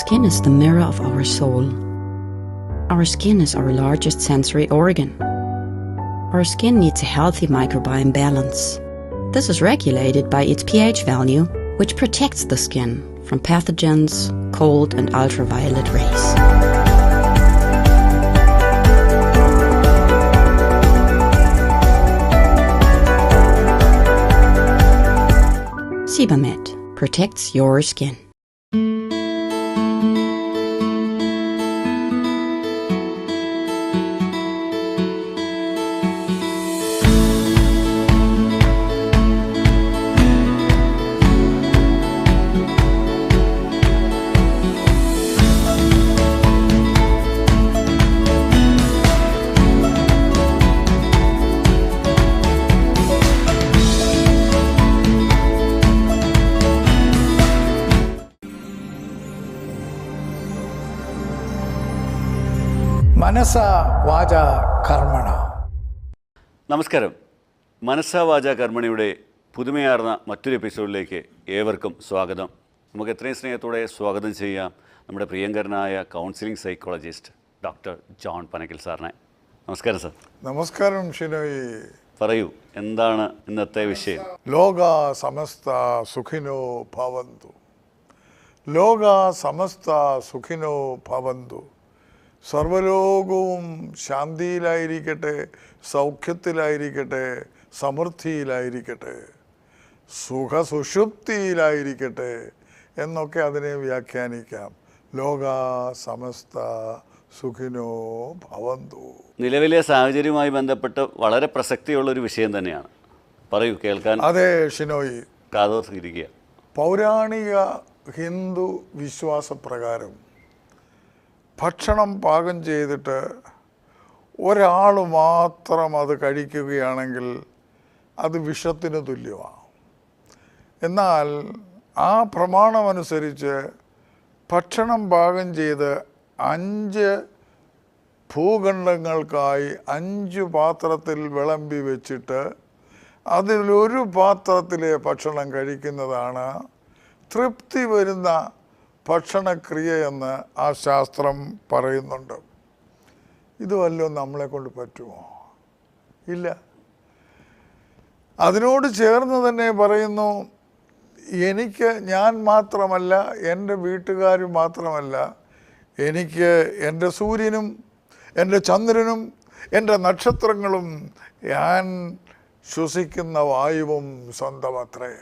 skin is the mirror of our soul. Our skin is our largest sensory organ. Our skin needs a healthy microbiome balance. This is regulated by its pH value, which protects the skin from pathogens, cold, and ultraviolet rays. Sebamed protects your skin. മനസ വാച കർമ്മണ. നമസ്കാരം. മനസ വാച കർമ്മണിയുടെ പുതുമയാർന്ന മറ്റൊരു എപ്പിസോഡിലേക്ക് ഏവർക്കും സ്വാഗതം. നമുക്ക് എത്രയും സ്നേഹത്തോടെ സ്വാഗതം ചെയ്യാം നമ്മുടെ പ്രിയങ്കരനായ counselling psychologist doctor John Panakkil സാറിനെ. നമസ്കാരം സാർ. നമസ്കാരം ഷിനോയി. പറയൂ എന്താണ് ഇന്നത്തെ വിഷയം? ലോക സമസ്ത സുഖിനോ ഭവന്തു. ലോക സമസ്ത സുഖിനോ ഭവന്തു. സർവലോകവും ശാന്തിയിലായിരിക്കട്ടെ സൗഖ്യത്തിലായിരിക്കട്ടെ സമൃദ്ധിയിലായിരിക്കട്ടെ സുഖസുഷുപ്തിയിലായിരിക്കട്ടെ എന്നൊക്കെ അതിനെ വ്യാഖ്യാനിക്കാം. ലോക സമസ്ത സുഖിനോ ഭവന്തു. നിലവിലെ സാഹചര്യവുമായി ബന്ധപ്പെട്ട് വളരെ പ്രസക്തിയുള്ള ഒരു വിഷയം തന്നെയാണ്. പറയൂ കേൾക്കാൻ അതെ ഷിനോയി. കാതോർത്തിരിക്കുക. പൗരാണിക ഹിന്ദു വിശ്വാസപ്രകാരം ഭക്ഷണം പാകം ചെയ്തിട്ട് ഒരാൾ മാത്രം അത് കഴിക്കുകയാണെങ്കിൽ അത് വിഷത്തിന് തുല്യമാണ്. എന്നാൽ ആ പ്രമാണമനുസരിച്ച് ഭക്ഷണം പാകം ചെയ്ത് അഞ്ച് ഭൂഖണ്ഡങ്ങൾക്കായി അഞ്ച് പാത്രത്തിൽ വിളമ്പി വെച്ചിട്ട് അതിലൊരു പാത്രത്തിലെ ഭക്ഷണം കഴിക്കുന്നതാണ്. തൃപ്തി വരുന്ന ഭക്ഷണക്രിയ എന്ന് ആ ശാസ്ത്രം പറയുന്നുണ്ട്. ഇത് വല്ലതും നമ്മളെ കൊണ്ട് പറ്റുമോ? ഇല്ല. അതിനോട് ചേർന്ന് തന്നെ പറയുന്നു എനിക്ക് ഞാൻ മാത്രമല്ല എന്റെ വീട്ടുകാർ മാത്രമല്ല എനിക്ക് എന്റെ സൂര്യനും എന്റെ ചന്ദ്രനും എന്റെ നക്ഷത്രങ്ങളും ഞാൻ ശ്വസിക്കുന്ന വായുവും സ്വന്തമത്രേ.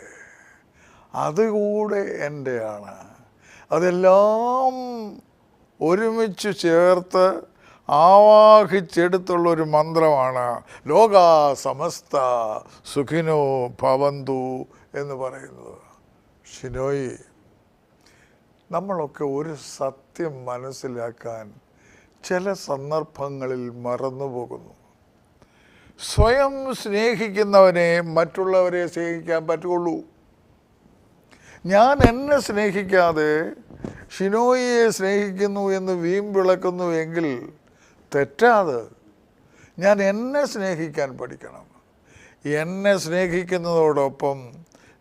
അതുകൂടെ എന്റെയാണ്. അതെല്ലാം ഒരുമിച്ച് ചേർത്ത് ആവാഹിച്ചെടുത്തുള്ള ഒരു മന്ത്രമാണ് ലോക സമസ്ത സുഖിനോ ഭവന്തു എന്ന് പറയുന്നത്. ഷിനോയി നമ്മളൊക്കെ ഒരു സത്യം മനസ്സിലാക്കാൻ ചില സന്ദർഭങ്ങളിൽ മറന്നുപോകുന്നു. സ്വയം സ്നേഹിക്കുന്നവനെ മറ്റുള്ളവരെ സ്നേഹിക്കാൻ പറ്റുള്ളൂ. ഞാൻ എന്നെ സ്നേഹിക്കാതെ ഷിനോയിയെ സ്നേഹിക്കുന്നു എന്ന് വീമ്പിളക്കുന്നു എങ്കിൽ തെറ്റാത്. ഞാൻ എന്നെ സ്നേഹിക്കാൻ പഠിക്കണം. എന്നെ സ്നേഹിക്കുന്നതോടൊപ്പം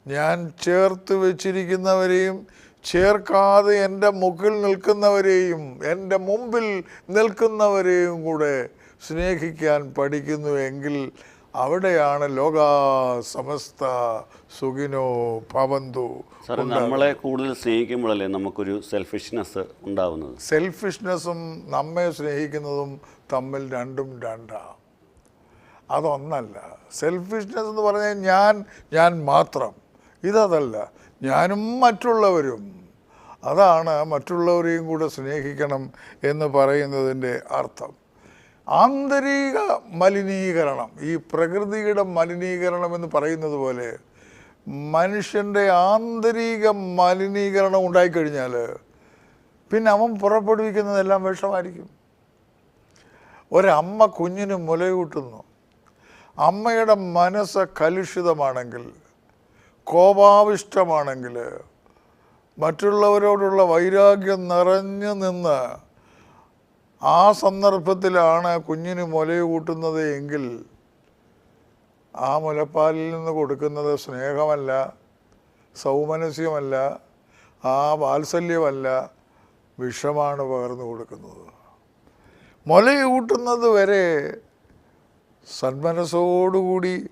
ഞാൻ ചേർത്ത് വെച്ചിരിക്കുന്നവരെയും ചേർക്കാതെ എന്റെ മുക്കിൽ നിൽക്കുന്നവരെയും എന്റെ മുമ്പിൽ നിൽക്കുന്നവരെയും കൂടെ സ്നേഹിക്കാൻ പഠിക്കുന്നു എങ്കിൽ അവിടെയാണ് ലോക സമസ്ത സുഖിനോ പവന്തു നമ്മളെ കൂടുതൽ സ്നേഹിക്കുമ്പോഴല്ലേ നമുക്കൊരു സെൽഫിഷ്നെസ് ഉണ്ടാവുന്നത്? സെൽഫിഷ്നെസ്സും നമ്മെ സ്നേഹിക്കുന്നതും തമ്മിൽ രണ്ടും രണ്ടാണ് അതൊന്നല്ല. സെൽഫിഷ്നെസ് എന്ന് പറഞ്ഞാൽ ഞാൻ ഞാൻ മാത്രം. ഇതല്ല ഞാനും മറ്റുള്ളവരും. അതാണ് മറ്റുള്ളവരെയും കൂടെ സ്നേഹിക്കണം എന്ന് പറയുന്നതിന്റെ അർത്ഥം. ആന്തരിക മലിനീകരണം ഈ പ്രകൃതിയുടെ മലിനീകരണം എന്ന് പറയുന്നത് പോലെ മനുഷ്യന്റെ ആന്തരിക മലിനീകരണം ഉണ്ടായിക്കഴിഞ്ഞാൽ പിന്നെ അവൻ പുറപ്പെടുവിക്കുന്നതെല്ലാം വിഷമായിരിക്കും. ഒരമ്മ കുഞ്ഞിന് മുലയൂട്ടുന്നു. അമ്മയുടെ മനസ്സ് കലുഷിതമാണെങ്കിൽ കോപാവിഷ്ടമാണെങ്കിൽ മറ്റുള്ളവരോടുള്ള വൈരാഗ്യം നിറഞ്ഞു നിന്ന് ആ സന്ദർഭത്തിലാണ് കുഞ്ഞിന് മുലയൂട്ടുന്നത് എങ്കിൽ ആ മുലപ്പാലിൽ നിന്ന് കൊടുക്കുന്നത് സ്നേഹമല്ല സൗമനസ്യമല്ല ആ വാത്സല്യമല്ല വിഷമാണ് പകർന്നു കൊടുക്കുന്നത്. മുലയൂട്ടുന്നത് വരെ സന്മനസ്സോടുകൂടി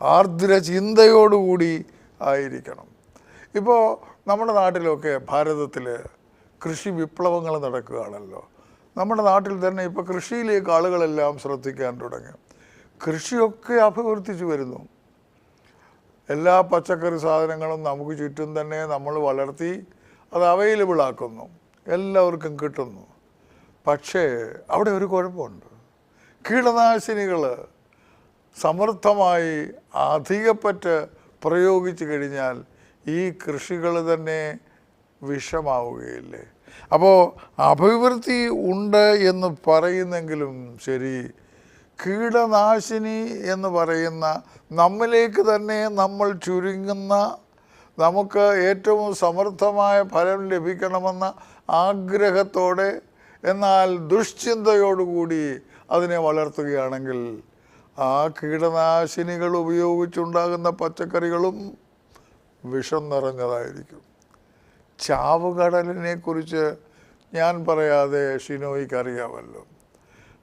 ആർദ്ര ചിന്തയോടുകൂടി ആയിരിക്കണം. ഇപ്പോൾ നമ്മുടെ നാട്ടിലൊക്കെ ഭാരതത്തിൽ കൃഷി വിപ്ലവങ്ങൾ നടക്കുകയാണല്ലോ. നമ്മുടെ നാട്ടിൽ തന്നെ ഇപ്പോൾ കൃഷിയിലേക്ക് ആളുകളെല്ലാം ശ്രദ്ധിക്കാൻ തുടങ്ങി. കൃഷിയൊക്കെ അഭിവർദ്ധിച്ചു വരുന്നു. എല്ലാ പച്ചക്കറി സാധനങ്ങളും നമുക്ക് ചുറ്റും തന്നെ നമ്മൾ വളർത്തി അത് അവൈലബിൾ ആക്കുന്നു. എല്ലാവർക്കും കിട്ടുന്നു. പക്ഷേ അവിടെ ഒരു കുഴപ്പമുണ്ട്. കീടനാശിനികൾ സമർത്ഥമായി അധികപ്പറ്റ് പ്രയോഗിച്ചു കഴിഞ്ഞാൽ ഈ കൃഷികൾ തന്നെ വിഷമാവുകയില്ലേ? അപ്പോൾ അഭിവൃദ്ധി ഉണ്ട് എന്ന് പറയുന്നെങ്കിലും ശരി കീടനാശിനി എന്ന് പറയുന്ന നമ്മിലേക്ക് തന്നെ നമ്മൾ ചുരുങ്ങുന്ന നമുക്ക് ഏറ്റവും സമർത്ഥമായ ഫലം ലഭിക്കണമെന്ന ആഗ്രഹത്തോടെ എന്നാൽ ദുഷ്ചിന്തയോടുകൂടി അതിനെ വളർത്തുകയാണെങ്കിൽ ആ കീടനാശിനികൾ ഉപയോഗിച്ചുണ്ടാകുന്ന പച്ചക്കറികളും വിഷം നിറഞ്ഞതായിരിക്കും. ചാവുകടലിനെ കുറിച്ച് ഞാൻ പറയാതെ ഷിനോയ്ക്ക് അറിയാമല്ലോ.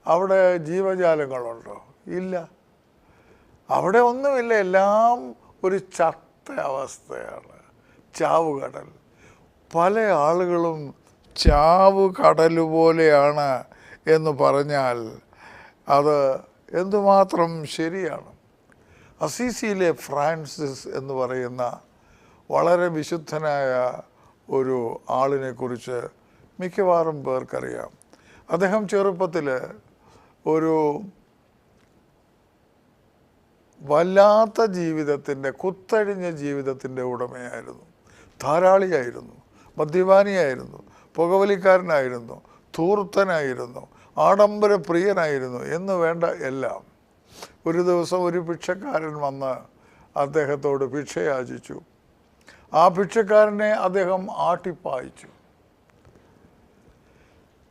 അവിടെ ജീവജാലങ്ങളുണ്ടോ? ഇല്ല. അവിടെ ഒന്നുമില്ല. എല്ലാം ഒരു ചത്ത അവസ്ഥയാണ്. ചാവുകടൽ. പല ആളുകളും ചാവുകടൽ പോലെയാണ് എന്ന് പറഞ്ഞാൽ അത് എന്തുമാത്രം ശരിയാണ്? അസീസിയിലെ ഫ്രാൻസിസ് എന്ന് പറയുന്ന വളരെ വിശുദ്ധനായ ഒരു ആളിനെ കുറിച്ച് മിക്കവാറും പേർക്കറിയാം. അദ്ദേഹം ചെറുപ്പത്തിൽ ഒരു വല്ലാത്ത ജീവിതത്തിന്റെ കുത്തഴിഞ്ഞ ജീവിതത്തിന്റെ ഉടമയായിരുന്നു. ധാരാളിയായിരുന്നു. മദ്യപാനിയായിരുന്നു. പുകവലിക്കാരനായിരുന്നു. തൂർത്തനായിരുന്നു ആഡംബര പ്രിയനായിരുന്നു എന്ന് വേണ്ട എല്ലാം. ഒരു ദിവസം ഒരു ഭിക്ഷക്കാരൻ വന്ന് അദ്ദേഹത്തോട് ഭിക്ഷ യാചിച്ചു ആ ഭിക്ഷക്കാരനെ അദ്ദേഹം ആട്ടിപ്പായിച്ചു.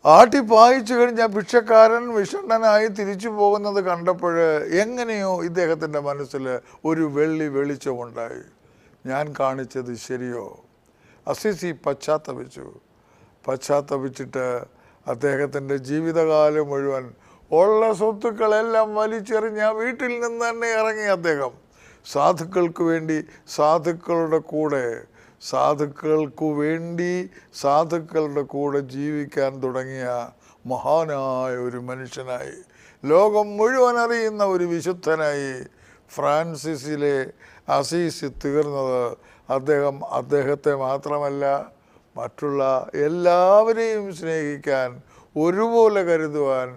ആട്ടിപ്പായിച്ചു കഴിഞ്ഞ ഭിക്ഷക്കാരൻ വിഷണ്ണനായി തിരിച്ചു പോകുന്നത് കണ്ടപ്പോൾ എങ്ങനെയോ ഇദ്ദേഹത്തിന്റെ മനസ്സിൽ ഒരു വെള്ളി വെളിച്ചമുണ്ടായി ഞാൻ കാണിച്ചത് ശരിയോ? അസിസി പശ്ചാത്തപിച്ചു. പശ്ചാത്തപിച്ചിട്ട് അദ്ദേഹത്തിന്റെ ജീവിതകാലം മുഴുവൻ ഉള്ള സ്വത്തുക്കളെല്ലാം വലിച്ചെറിഞ്ഞ വീട്ടിൽ നിന്ന് തന്നെ ഇറങ്ങി അദ്ദേഹം. സാധുക്കൾക്ക് വേണ്ടി സാധുക്കളുടെ കൂടെ സാധുക്കൾക്കു വേണ്ടി സാധുക്കളുടെ കൂടെ ജീവിക്കാൻ തുടങ്ങിയ മഹാനായ ഒരു മനുഷ്യനായി ലോകം മുഴുവൻ അറിയുന്ന ഒരു വിശുദ്ധനായി ഫ്രാൻസിസിലെ അസീസി തീർന്നത് അദ്ദേഹം അദ്ദേഹത്തെ മാത്രമല്ല മറ്റുള്ള എല്ലാവരെയും സ്നേഹിക്കാൻ ഒരുപോലെ കരുതുവാൻ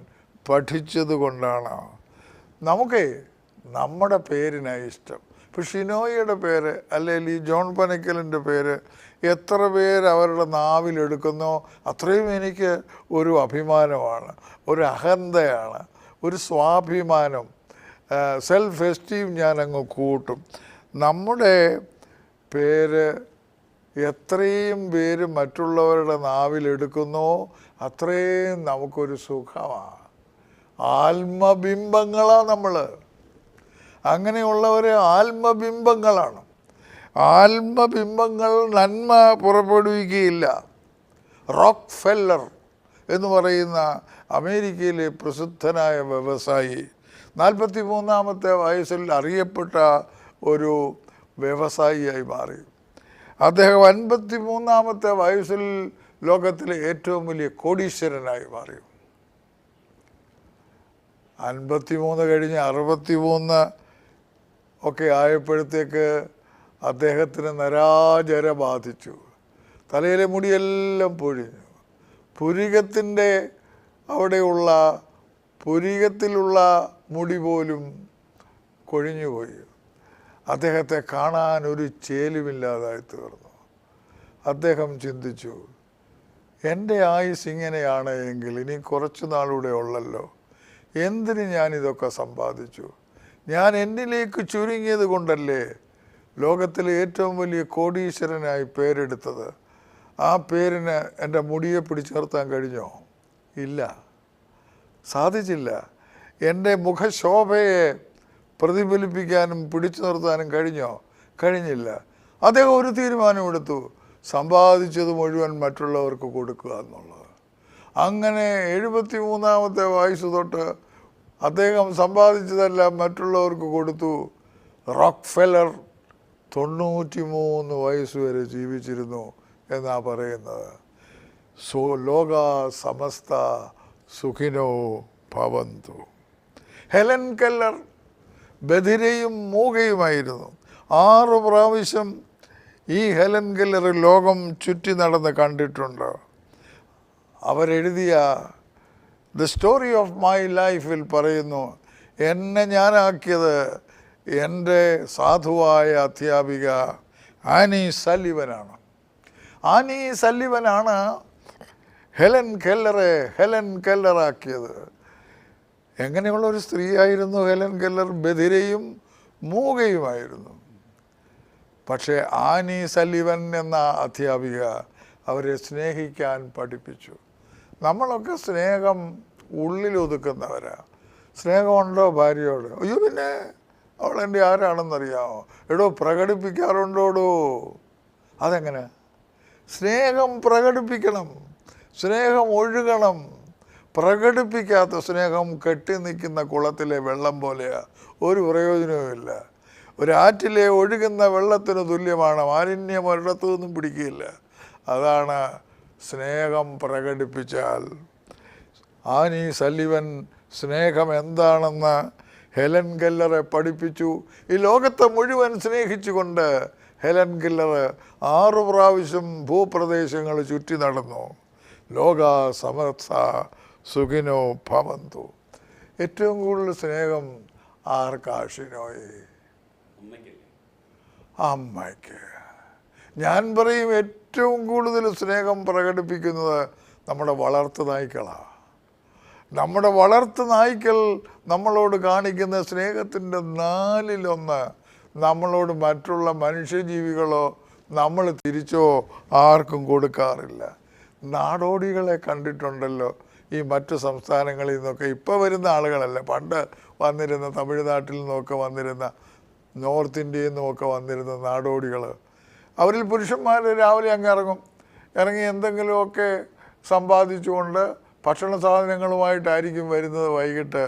പഠിച്ചത് കൊണ്ടാണ് നമുക്ക് നമ്മുടെ പേരിനായി ഇഷ്ടം. ഇപ്പോൾ ഷിനോയിയുടെ പേര് അല്ലെങ്കിൽ ഈ ജോൺ പനക്കലിന്റെ പേര് എത്ര പേര് അവരുടെ നാവിലെടുക്കുന്നോ അത്രയും എനിക്ക് ഒരു അഭിമാനമാണ് ഒരു അഹന്തയാണ് ഒരു സ്വാഭിമാനം. സെൽഫ് എസ്റ്റീം ഞാൻ അങ്ങ് കൂട്ടും. നമ്മുടെ പേര് എത്രയും പേര് മറ്റുള്ളവരുടെ നാവിലെടുക്കുന്നോ അത്രയും നമുക്കൊരു സുഖമാണ് ആത്മബിംബങ്ങളാണ് നമ്മൾ അങ്ങനെയുള്ളവരെ ആത്മബിംബങ്ങളാണ്. ആത്മബിംബങ്ങൾ നന്മ പുറപ്പെടുവിക്കുകയില്ല. റോക്ക് ഫെല്ലർ എന്ന് പറയുന്ന അമേരിക്കയിലെ പ്രസിദ്ധനായ വ്യവസായി നാൽപ്പത്തി മൂന്നാമത്തെ വയസ്സിൽ അറിയപ്പെട്ട ഒരു വ്യവസായിയായി മാറി. അദ്ദേഹം അൻപത്തി മൂന്നാമത്തെ വയസ്സിൽ ലോകത്തിലെ ഏറ്റവും വലിയ കോടീശ്വരനായി മാറി. അൻപത്തി മൂന്ന് കഴിഞ്ഞ് അറുപത്തി മൂന്ന് ഒക്കെ ആയപ്പോഴത്തേക്ക് അദ്ദേഹത്തിന് നരാജര ബാധിച്ചു. തലയിലെ മുടിയെല്ലാം പൊഴിഞ്ഞു. പുരികത്തിന്റെ അവിടെയുള്ള പുരികത്തിലുള്ള മുടി പോലും കൊഴിഞ്ഞുപോയി അദ്ദേഹത്തെ കാണാൻ ഒരു ചേലുമില്ലാതായി തീർന്നു. അദ്ദേഹം ചിന്തിച്ചു എന്റെ ആയുസ് ഇങ്ങനെയാണ് എങ്കിൽ ഇനി കുറച്ച് നാളൂടെ ഉള്ളല്ലോ. എന്തിന് ഞാനിതൊക്കെ സമ്പാദിച്ചു? ഞാൻ എന്നിലേക്ക് ചുരുങ്ങിയത് കൊണ്ടല്ലേ ലോകത്തിലെ ഏറ്റവും വലിയ കോടീശ്വരനായി പേരെടുത്തത്? ആ പേരിന് എന്റെ മുടിയെ പിടിച്ചേർത്താൻ കഴിഞ്ഞോ? ഇല്ല. സാധിച്ചില്ല. എന്റെ മുഖശോഭയെ പ്രതിഫലിപ്പിക്കാനും പിടിച്ചു നിർത്താനും കഴിഞ്ഞോ? കഴിഞ്ഞില്ല. അദ്ദേഹം ഒരു തീരുമാനമെടുത്തു. സമ്പാദിച്ചത് മുഴുവൻ മറ്റുള്ളവർക്ക് കൊടുക്കുക എന്നുള്ളത്. അങ്ങനെ എഴുപത്തി മൂന്നാമത്തെ വയസ്സ് തൊട്ട് അദ്ദേഹം സമ്പാദിച്ചതെല്ലാം മറ്റുള്ളവർക്ക് കൊടുത്തു. റോക്ക് ഫെലർ തൊണ്ണൂറ്റി മൂന്ന് വയസ്സ് വരെ ജീവിച്ചിരുന്നു എന്നാ പറയുന്നത്. സോ ലോക സമസ്ത സുഖിനോ ഭവന്തു. ഹെലൻ കെല്ലർ ബധിരയും മൂകയുമായിരുന്നു. ആറ് പ്രാവശ്യം ഈ ഹെലൻ കെല്ലർ ലോകം ചുറ്റി നടന്ന് കണ്ടിട്ടുണ്ട്. അവരെഴുതിയ ദ സ്റ്റോറി ഓഫ് മൈ ലൈഫിൽ പറയുന്നു എന്നെ ഞാനാക്കിയത് എന്റെ സാധുവായ അധ്യാപിക ആനി സല്ലിവനാണ്. ആനി സല്ലിവനാണ് ഹെലൻ കെല്ലറെ ഹെലൻ കെല്ലറാക്കിയത്. എങ്ങനെയുള്ള ഒരു സ്ത്രീയായിരുന്നു ഹെലൻ കെല്ലർ? ബധിരയും മൂകയുമായിരുന്നു. പക്ഷേ ആനി സല്ലിവൻ എന്ന അധ്യാപിക അവരെ സ്നേഹിക്കാൻ പഠിപ്പിച്ചു. നമ്മളൊക്കെ സ്നേഹം ഉള്ളിൽ ഒതുക്കുന്നവരാ സ്നേഹമുണ്ടോ? ഭാര്യയോട്. അയ്യോ പിന്നെ അവൾ എന്റെ ആരാണെന്നറിയാമോ? എടോ പ്രകടിപ്പിക്കാറുണ്ടോടോ? അതെങ്ങനെ? സ്നേഹം പ്രകടിപ്പിക്കണം. സ്നേഹം ഒഴുകണം. പ്രകടിപ്പിക്കാത്ത സ്നേഹം കെട്ടി നിൽക്കുന്ന കുളത്തിലെ വെള്ളം പോലെയാ. ഒരു പ്രയോജനവുമില്ല ഒരാറ്റിലെ ഒഴുകുന്ന വെള്ളത്തിന് തുല്യമാണ്. മാലിന്യം ഒരിടത്തു നിന്നും പിടിക്കില്ല അതാണ് സ്നേഹം പ്രകടിപ്പിച്ചാൽ. ആനി സല്ലിവൻ സ്നേഹം എന്താണെന്ന് ഹെലൻ ഗല്ലറെ പഠിപ്പിച്ചു. ഈ ലോകത്തെ മുഴുവൻ സ്നേഹിച്ചുകൊണ്ട് ഹെലൻ ഗില്ലർ ആറു പ്രാവശ്യം ഭൂപ്രദേശങ്ങൾ ചുറ്റി നടന്നു. ലോക സമർത്ഥ സുഖിനോ ഭവന്തു. ഏറ്റവും കൂടുതൽ സ്നേഹം ആർക്കാഷിനോയി? അമ്മയ്ക്ക്. ഞാൻ പറയും ഏറ്റവും കൂടുതൽ സ്നേഹം പ്രകടിപ്പിക്കുന്നത് നമ്മുടെ വളർത്തു നായ്ക്കളാണ്. നമ്മുടെ വളർത്തു നായ്ക്കൾ നമ്മളോട് കാണിക്കുന്ന സ്നേഹത്തിന്റെ നാലിലൊന്ന് നമ്മളോട് മറ്റുള്ള മനുഷ്യജീവികളോ നമ്മൾ തിരിച്ചോ ആർക്കും കൊടുക്കാറില്ല. നാടോടികളെ കണ്ടിട്ടുണ്ടല്ലോ ഈ മറ്റു സംസ്ഥാനങ്ങളിൽ നിന്നൊക്കെ. ഇപ്പോൾ വരുന്ന ആളുകളല്ല. പണ്ട് വന്നിരുന്ന തമിഴ്നാട്ടിൽ നിന്നൊക്കെ വന്നിരുന്ന നോർത്ത് ഇന്ത്യയിൽ നിന്നൊക്കെ വന്നിരുന്ന നാടോടികൾ അവരിൽ പുരുഷന്മാർ രാവിലെ അങ്ങ് ഇറങ്ങും. ഇറങ്ങി എന്തെങ്കിലുമൊക്കെ സമ്പാദിച്ചുകൊണ്ട് ഭക്ഷണ സാധനങ്ങളുമായിട്ടായിരിക്കും വരുന്നത് വൈകിട്ട്.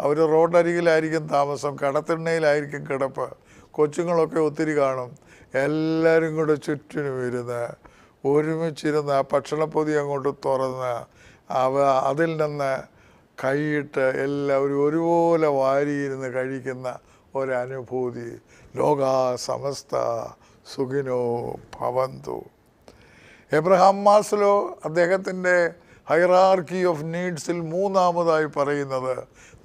അവർ റോഡരികിലായിരിക്കും താമസം കടത്തിണ്ണയിലായിരിക്കും കിടപ്പ്. കൊച്ചുങ്ങളൊക്കെ ഒത്തിരി കാണും. എല്ലാവരും കൂടെ ചുറ്റിനും ഇരുന്ന് ഒരുമിച്ചിരുന്ന് ആ ഭക്ഷണപ്പൊതി അങ്ങോട്ട് തുറന്ന് അവ അതിൽ നിന്ന് കൈയിട്ട് എല്ലാവരും ഒരുപോലെ വാരിയിരുന്ന് കഴിക്കുന്ന ഒരനുഭൂതി. ലോകാ സമസ്ത. സുഖിനോ ഭവന്തു. എബ്രഹാം മാസ്ലോ അദ്ദേഹത്തിന്റെ ഹൈറാർക്കി ഓഫ് നീഡ്സിൽ മൂന്നാമതായി പറയുന്നത്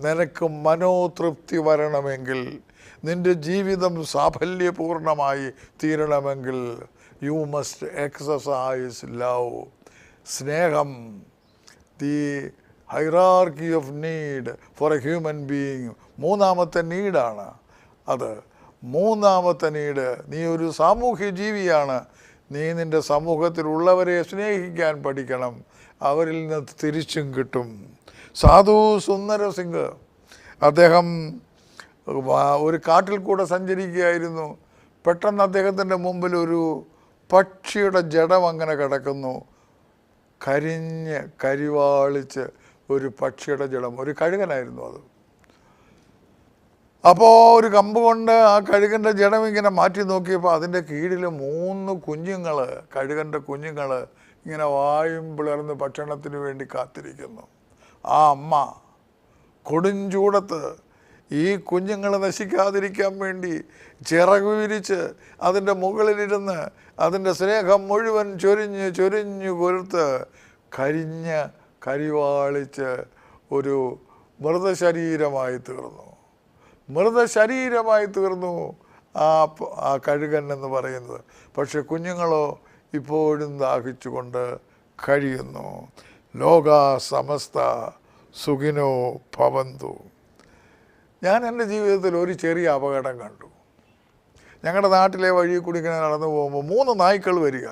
നിനക്ക് മനോതൃപ്തി വരണമെങ്കിൽ നിന്റെ ജീവിതം സാഫല്യപൂർണമായി തീരണമെങ്കിൽ യു മസ്റ്റ് എക്സസൈസ് ലവ് സ്നേഹം the hierarchy of need for a human being മൂന്നാമത്തെ നീഡാണ് അത് മൂന്നാമത്തെ നീട്. നീ ഒരു സാമൂഹ്യ ജീവിയാണ്. നീ നിന്റെ സമൂഹത്തിലുള്ളവരെ സ്നേഹിക്കാൻ പഠിക്കണം. അവരിൽ നിന്ന് തിരിച്ചും കിട്ടും. സാധു സുന്ദര സിംഗ്. അദ്ദേഹം ഒരു കാട്ടിൽ കൂടെ സഞ്ചരിക്കുകയായിരുന്നു. പെട്ടെന്ന് അദ്ദേഹത്തിന്റെ മുമ്പിൽ ഒരു പക്ഷിയുടെ ജഡം അങ്ങനെ കിടക്കുന്നു. കരിഞ്ഞ് കരിവാളിച്ച് ഒരു പക്ഷിയുടെ ജഡം. ഒരു കഴുകനായിരുന്നു അത്. അപ്പോൾ ഒരു കമ്പ് കൊണ്ട് ആ കഴുകന്റെ ജഡം ഇങ്ങനെ മാറ്റി നോക്കിയപ്പോൾ അതിന്റെ കീഴിൽ മൂന്ന് കുഞ്ഞുങ്ങൾ കഴുകന്റെ കുഞ്ഞുങ്ങൾ ഇങ്ങനെ വായും പിളർന്ന് ഭക്ഷണത്തിന് വേണ്ടി കാത്തിരിക്കുന്നു. ആ അമ്മ കൊടുംചൂടത്ത് ഈ കുഞ്ഞുങ്ങൾ നശിക്കാതിരിക്കാൻ വേണ്ടി ചിറക് വിരിച്ച് അതിന്റെ മുകളിലിരുന്ന് അതിന്റെ സ്നേഹം മുഴുവൻ ചൊരിഞ്ഞ് ചൊരിഞ്ഞു കൊരുത്ത് കരിഞ്ഞ് കരിവാളിച്ച് ഒരു മൃതശരീരമായി തീർന്നു. മൃതശരീരമായി തീർന്നു ആ ആ കഴുകൻ എന്ന് പറയുന്നത്. പക്ഷെ കുഞ്ഞുങ്ങളോ ഇപ്പോഴും ദാഹിച്ചുകൊണ്ട് കഴിയുന്നു. ലോക സമസ്ത സുഖിനോ ഭവന്തു. ഞാൻ എന്റെ ജീവിതത്തിൽ ഒരു ചെറിയ അപകടം കണ്ടു. ഞങ്ങളുടെ നാട്ടിലെ വഴി കൂടി ഇങ്ങനെ നടന്നു പോകുമ്പോൾ മൂന്ന് നായ്ക്കൾ വരിക.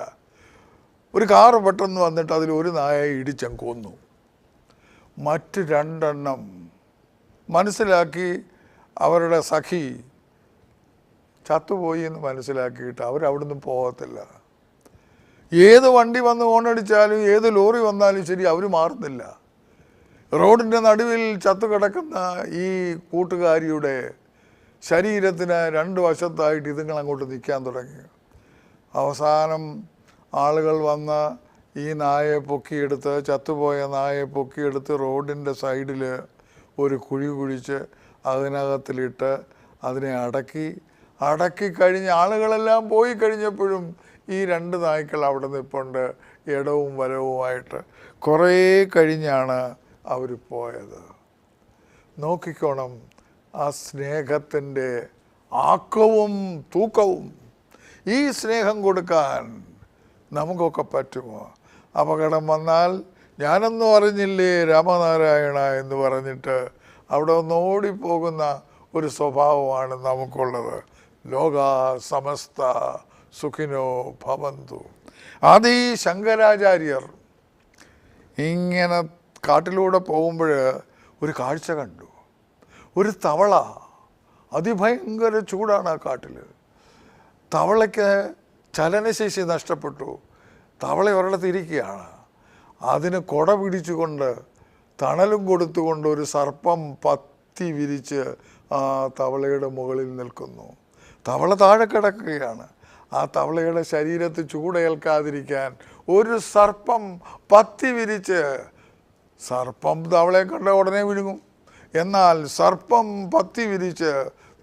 ഒരു കാറ് പെട്ടെന്ന് വന്നിട്ട് അതിൽ ഒരു നായയെ ഇടിച്ചങ്ങ് കൊന്നു. മറ്റ് രണ്ടെണ്ണം മനസ്സിലാക്കി അവരുടെ സഖി ചത്തുപോയി എന്ന് മനസ്സിലാക്കിയിട്ട് അവരവിടുന്ന് പോകത്തില്ല. ഏത് വണ്ടി വന്ന് ഓണടിച്ചാലും ഏത് ലോറി വന്നാലും ശരി അവർ മാറുന്നില്ല. റോഡിന്റെ നടുവിൽ ചത്തുകിടക്കുന്ന ഈ കൂട്ടുകാരിയുടെ ശരീരത്തിന് രണ്ട് വശത്തായിട്ട് ഇതുങ്ങൾ അങ്ങോട്ട് നിൽക്കാൻ തുടങ്ങി. അവസാനം ആളുകൾ വന്ന് ഈ നായയെ പൊക്കിയെടുത്ത് ചത്തുപോയ നായയെ പൊക്കിയെടുത്ത് റോഡിന്റെ സൈഡിൽ ഒരു കുഴി കുഴിച്ച് അതിനകത്തിലിട്ട് അതിനെ അടക്കി അടക്കി കഴിഞ്ഞ് ആളുകളെല്ലാം പോയി കഴിഞ്ഞപ്പോഴും ഈ രണ്ട് നായ്ക്കൾ അവിടെ നിൽപ്പുണ്ട് ഇടവും വലവുമായിട്ട്. കുറേ കഴിഞ്ഞാണ് അവർ പോയത്. നോക്കിക്കോണം ആ സ്നേഹത്തിന്റെ ആക്കവും തൂക്കവും. ഈ സ്നേഹം കൊടുക്കാൻ നമുക്കൊക്കെ പറ്റുമോ? അപകടം വന്നാൽ ഞാനൊന്നും അറിഞ്ഞില്ലേ രാമനാരായണ എന്ന് പറഞ്ഞിട്ട് അവിടെ ഒന്ന് ഓടിപ്പോകുന്ന ഒരു സ്വഭാവമാണ് നമുക്കുള്ളത്. ലോക സമസ്ത സുഖിനോ ഭവന്തു. ആദി ശങ്കരാചാര്യർ ഇങ്ങനെ കാട്ടിലൂടെ പോകുമ്പോൾ ഒരു കാഴ്ച കണ്ടു. ഒരു തവള അതിഭയങ്കര ചൂടാണ് ആ കാട്ടിൽ തവളയ്ക്ക് ചലനശേഷി നഷ്ടപ്പെട്ടു. തവള ഒരിടത്തിരിക്കുകയാണ് അതിന് കൊട പിടിച്ചുകൊണ്ട് തണലും കൊടുത്തുകൊണ്ട് ഒരു സർപ്പം പത്തി വിരിച്ച് ആ തവളയുടെ മുകളിൽ നിൽക്കുന്നു. തവള താഴെ കിടക്കുകയാണ്. ആ തവളയുടെ ശരീരത്ത് ചൂടേൽക്കാതിരിക്കാൻ ഒരു സർപ്പം പത്തി വിരിച്ച് സർപ്പം തവളയെ കണ്ട ഉടനെ വിഴുങ്ങും. എന്നാൽ സർപ്പം പത്തി വിരിച്ച്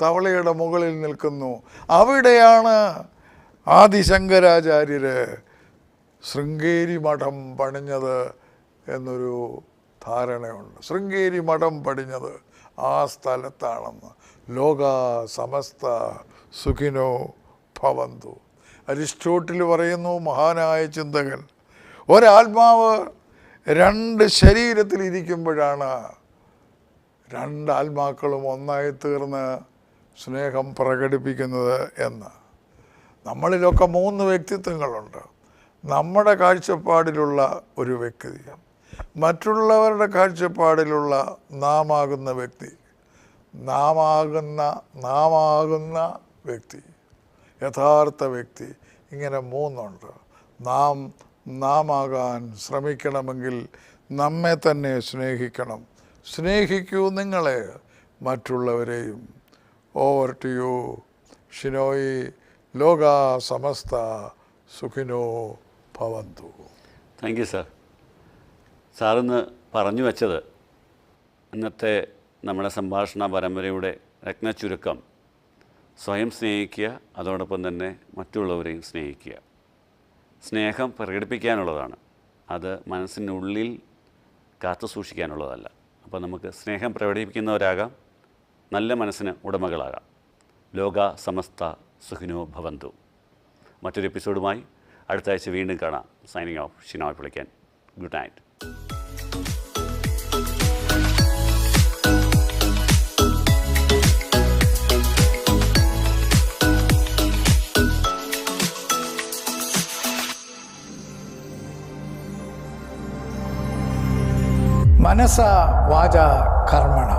തവളയുടെ മുകളിൽ നിൽക്കുന്നു. അവിടെയാണ് ആദിശങ്കരാചാര്യര് ശൃംഗേരി മഠം പണിഞ്ഞത് എന്നൊരു ധാരണയുണ്ട്. ശൃംഗേരി മഠം പടിഞ്ഞത് ആ സ്ഥലത്താണെന്ന്. ലോക സമസ്ത സുഖിനോ ഭവന്തു. അരിസ്റ്റോട്ടിൽ പറയുന്നു മഹാനായ ചിന്തകൻ ഒരാത്മാവ് രണ്ട് ശരീരത്തിൽ ഇരിക്കുമ്പോഴാണ് രണ്ട് ആത്മാക്കളും ഒന്നായി തീർന്ന് സ്നേഹം പ്രകടിപ്പിക്കുന്നത് എന്ന്. നമ്മളിലൊക്കെ മൂന്ന് വ്യക്തിത്വങ്ങളുണ്ട്. നമ്മുടെ കാഴ്ചപ്പാടിലുള്ള ഒരു വ്യക്തി. മറ്റുള്ളവരുടെ കാഴ്ചപ്പാടിലുള്ള നാമാകുന്ന വ്യക്തി. നാമാകുന്ന നാമാകുന്ന വ്യക്തി. യഥാർത്ഥ വ്യക്തി. ഇങ്ങനെ മൂന്നുണ്ട്. നാം നാമാകാൻ ശ്രമിക്കണമെങ്കിൽ നമ്മെ തന്നെ സ്നേഹിക്കണം. സ്നേഹിക്കൂ നിങ്ങളെ മറ്റുള്ളവരെയും. Over to you Shinoy. ലോക സമസ്ത സുഖിനോ ഭവന്തു. താങ്ക് യു സാർ സാറിന്ന് പറഞ്ഞു വച്ചത്. ഇന്നത്തെ നമ്മുടെ സംഭാഷണ പരമ്പരയുടെ രത്നച്ചുരുക്കം. സ്വയം സ്നേഹിക്കുക അതോടൊപ്പം തന്നെ മറ്റുള്ളവരെയും സ്നേഹിക്കുക. സ്നേഹം പ്രകടിപ്പിക്കാനുള്ളതാണ്. അത് മനസ്സിനുള്ളിൽ കാത്തു സൂക്ഷിക്കാനുള്ളതല്ല. അപ്പോൾ നമുക്ക് സ്നേഹം പ്രകടിപ്പിക്കുന്നവരാകാം നല്ല മനസ്സിന് ഉടമകളാകാം. ലോക സമസ്ത സുഖിനോ ഭവന്തു. മറ്റൊരു എപ്പിസോഡുമായി അടുത്ത ആഴ്ച വീണ്ടും കാണാം. Signing off Shinoy Pulikkan good night. മനസ വാച കർമ്മണ